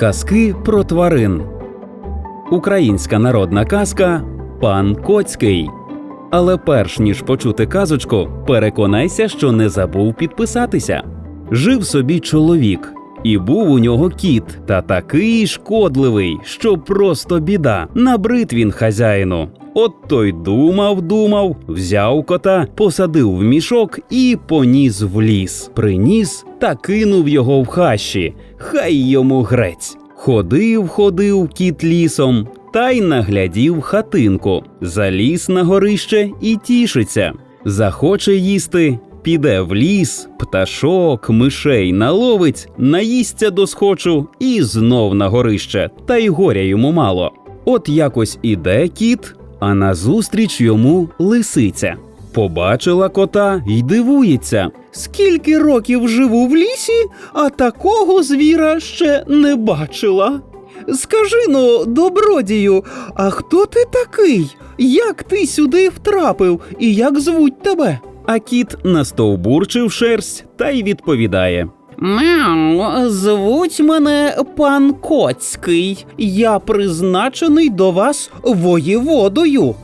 Казки про тварин. Українська народна казка Пан Коцький. Але перш ніж почути казочку, переконайся, що не забув підписатися. Жив собі чоловік, і був у нього кіт, та такий шкодливий, що просто біда. Набрид він хазяїну. От той думав, думав, взяв кота, посадив в мішок і поніс в ліс. Приніс та кинув його в хащі. Хай йому грець. Ходив, ходив кіт лісом, та й наглядів хатинку. Заліз на горище і тішиться. Захоче їсти, піде в ліс, пташок, мишей наловить, наїсться до схочу і знов на горище, та й горя йому мало. От якось іде кіт, а назустріч йому лисиця. Побачила кота й дивується. Скільки років живу в лісі, а такого звіра ще не бачила. Скажи ну, добродію, а хто ти такий? Як ти сюди втрапив і як звуть тебе? А кіт настовбурчив шерсть та й відповідає. Мяу, звуть мене пан Коцький. Я призначений до вас воєводою.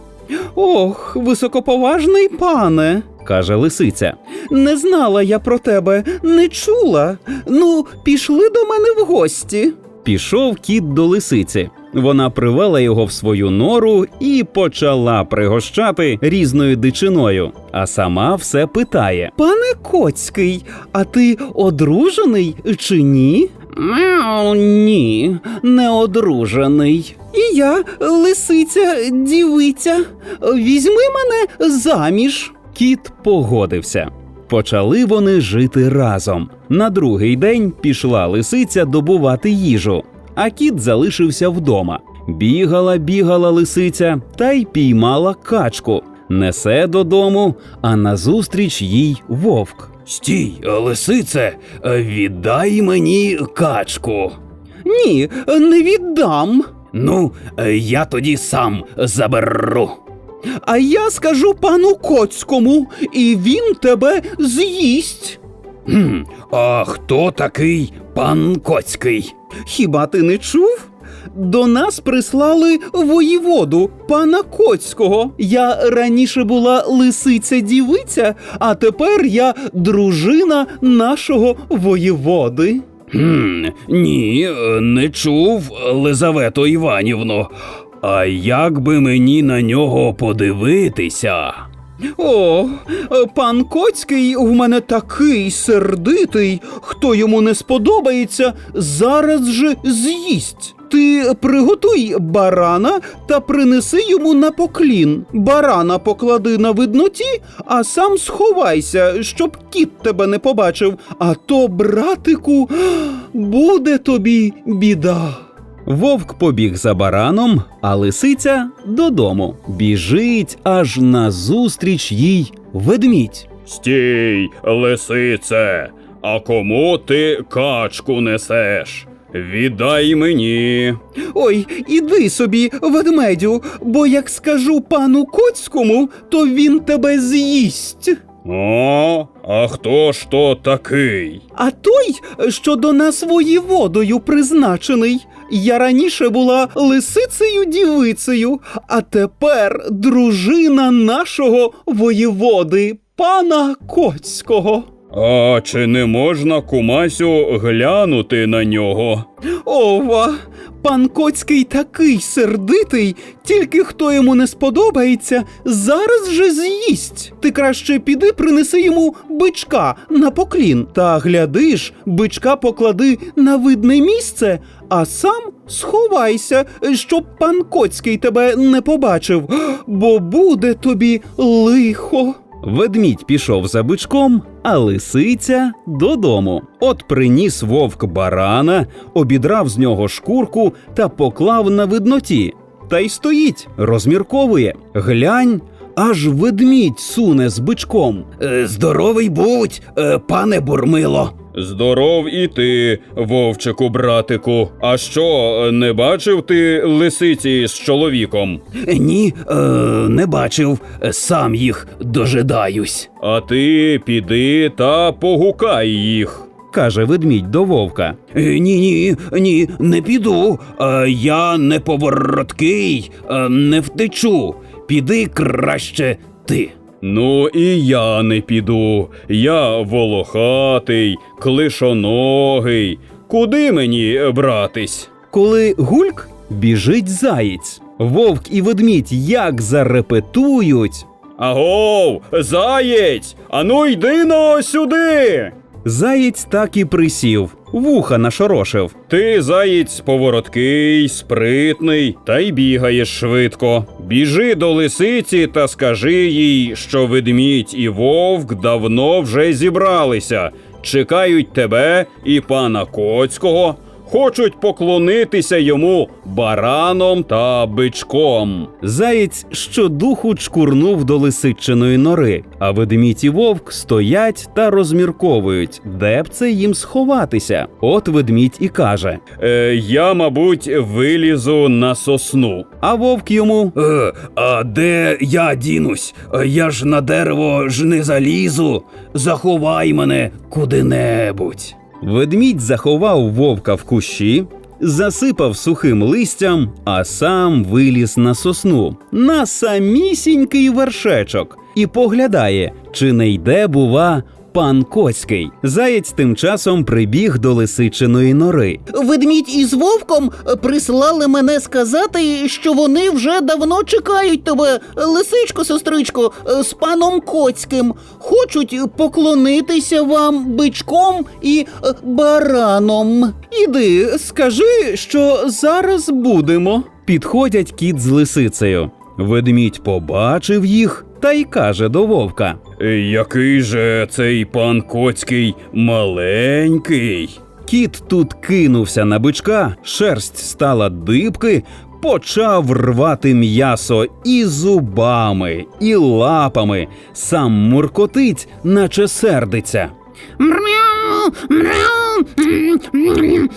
Ох, високоповажний пане, каже лисиця. Не знала я про тебе, не чула. Ну, пішли до мене в гості. Пішов кіт до лисиці. Вона привела його в свою нору і почала пригощати різною дичиною, а сама все питає: Пане Коцький, а ти одружений чи ні? Мяу, ні, не одружений. І я, лисиця, дівиця, візьми мене заміж. Кіт погодився. Почали вони жити разом. На другий день пішла лисиця добувати їжу, а кіт залишився вдома. Бігала, бігала лисиця та й піймала качку. Несе додому, а назустріч їй вовк. Стій, лисице, віддай мені качку. Ні, не віддам. Ну, я тоді сам заберу. А я скажу пану Коцькому, і він тебе з'їсть. Хм, а хто такий пан Коцький? Хіба ти не чув? До нас прислали воєводу, пана Коцького. Я раніше була лисиця дівиця, а тепер я дружина нашого воєводи. Хм, ні, не чув, Лизавето Іванівно. А як би мені на нього подивитися? О, пан Коцький в мене такий сердитий, хто йому не сподобається, зараз же з'їсть. Ти приготуй барана та принеси йому на поклін. Барана поклади на видноті, а сам сховайся, щоб кіт тебе не побачив. А то, братику, буде тобі біда. Вовк побіг за бараном, а лисиця додому. Біжить аж назустріч їй ведмідь. Стій, лисице, а кому ти качку несеш? Віддай мені. Ой, іди собі, ведмедю, бо як скажу пану Коцькому, то він тебе з'їсть. О, а хто ж то такий? А той, що до нас воєводою призначений. Я раніше була лисицею дівицею, а тепер дружина нашого воєводи, пана Коцького. А чи не можна кумасю глянути на нього? Ова, пан Коцький такий сердитий, тільки хто йому не сподобається, зараз же з'їсть. Ти краще піди принеси йому бичка на поклін. Та глядиш, бичка поклади на видне місце, а сам сховайся, щоб пан Коцький тебе не побачив, бо буде тобі лихо. Ведмідь пішов за бичком, а лисиця додому. От приніс вовк барана, обідрав з нього шкурку та поклав на видноті. Та й стоїть, розмірковує. Глянь, аж ведмідь суне з бичком. «Е, Здоровий будь, е, пане бурмило. Здоров і ти, вовчику братику. А що, не бачив ти лисиці з чоловіком? Ні, е, не бачив, сам їх дожидаюсь. А ти піди та погукай їх. каже ведмідь до вовка. Е, Ні, ні, ні, не піду. Е, Я не повороткий, е, не втечу. Піди краще ти. Ну і я не піду. Я волохатий, клишоногий. Куди мені братись? Коли гульк біжить заєць. Вовк і ведмідь як зарепетують. Агов, заєць! Ану йди но сюди. Заєць так і присів, вуха нашорошив. Ти заєць повороткий, спритний, та й бігаєш швидко. Біжи до лисиці та скажи їй, що ведмідь і вовк давно вже зібралися, чекають тебе і пана Коцького, хочуть поклонитися йому бараном та бичком. Заєць щодуху чкурнув до лисичиної нори, а ведмідь і вовк стоять та розмірковують, де б це їм сховатися. От ведмідь і каже. Е, я, мабуть, вилізу на сосну. А вовк йому Е, А де я дінусь? Е, Я ж на дерево ж не залізу. Заховай мене куди-небудь. Ведмідь заховав вовка в кущі, засипав сухим листям, а сам виліз на сосну на самісінький вершечок і поглядає, чи не йде, бува, пан Коцький. Заєць тим часом прибіг до лисичиної нори. Ведмідь із вовком прислали мене сказати, що вони вже давно чекають тебе, лисичко, сестричко, з паном Коцьким. Хочуть поклонитися вам бичком і е, бараном. Іди, скажи, що зараз будемо. Підходять кіт з лисицею. Ведмідь побачив їх та й каже до вовка. Е, Який же цей пан Коцький маленький. Кіт тут кинувся на бичка, шерсть стала дибки, почав рвати м'ясо і зубами, і лапами, сам муркотить, наче сердиться. Мряу, мряу, мряу.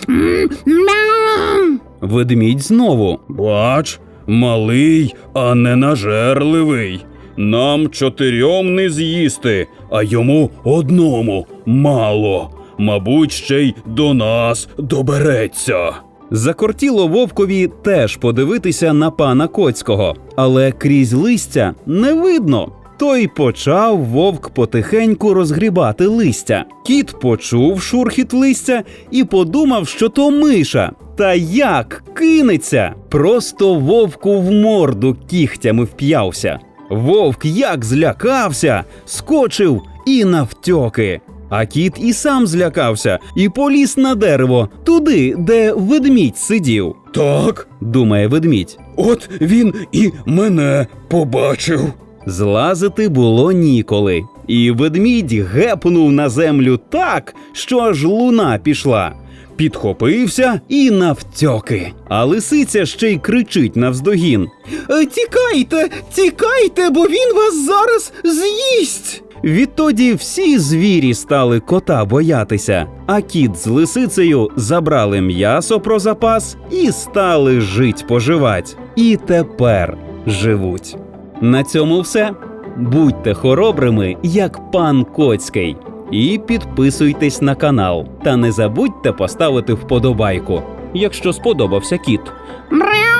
Ведмідь знову. Бач, малий, а не нажерливий. Нам чотирьом не з'їсти, а йому одному мало. Мабуть, ще й до нас добереться. Закортіло вовкові теж подивитися на пана Коцького, але крізь листя не видно. Той почав вовк потихеньку розгрібати листя. Кіт почув шурхіт листя і подумав, що то миша. Та як кинеться? Просто вовку в морду кігтями вп'явся. Вовк як злякався, скочив і навтьоки. А кіт і сам злякався і поліз на дерево, туди, де ведмідь сидів. Так, Думає ведмідь. от він і мене побачив. Злазити було ніколи, і ведмідь гепнув на землю так, що аж луна пішла. Підхопився і навтьоки. А лисиця ще й кричить навздогін. Е, Тікайте, тікайте, бо він вас зараз з'їсть. Відтоді всі звірі стали кота боятися, а кіт з лисицею забрали м'ясо про запас і стали жить поживать. І тепер живуть. На цьому все. Будьте хоробрими, як пан Коцький. І підписуйтесь на канал. Та не забудьте поставити вподобайку, якщо сподобався кіт. Мряу.